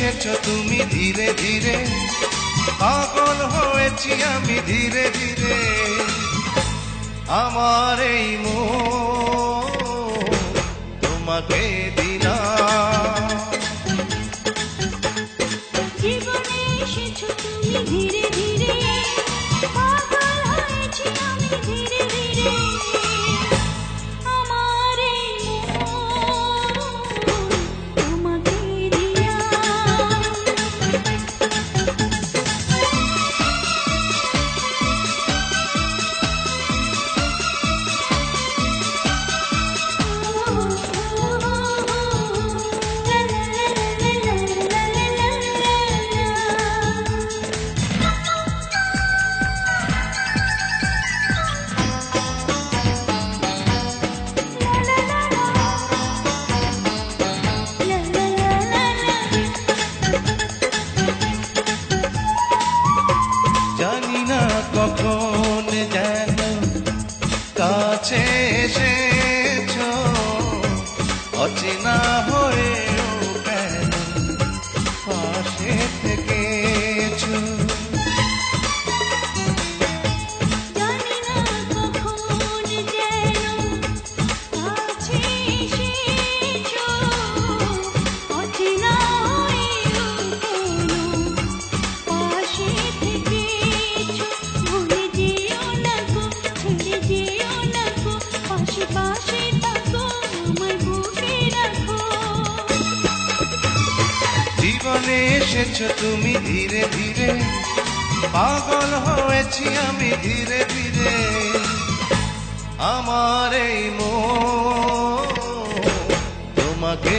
এসেছ তুমি ধীরে ধীরে। পাগল হয়েছি আমি ধীরে ধীরে। আমার এই মো তোমাকে দিলাম হয়েও কেন? পাশে কেন পাশে জীবনে এসেছ তুমি ধীরে ধীরে। পাগল হয়েছি আমি ধীরে ধীরে। আমার এই মন তোমাকে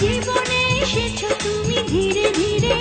জীবনে এসেছ তুমি ধীরে ধীরে।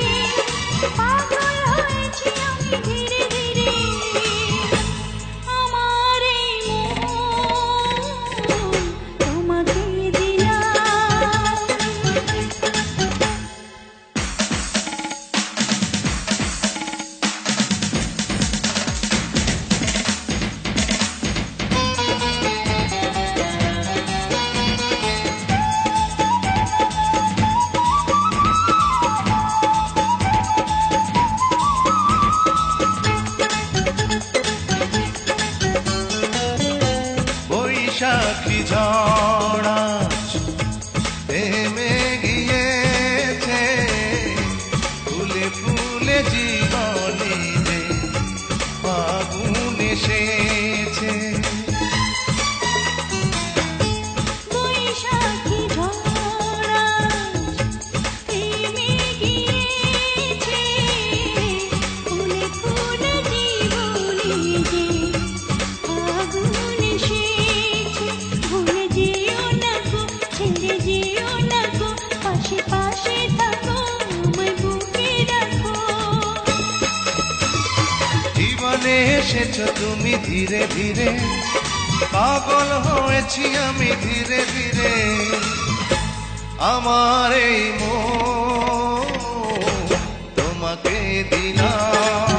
এসেছ তুমি ধীরে ধীরে। পাগল হয়েছি আমি ধীরে ধীরে। আমার এই মো তোমাকে দিলাম।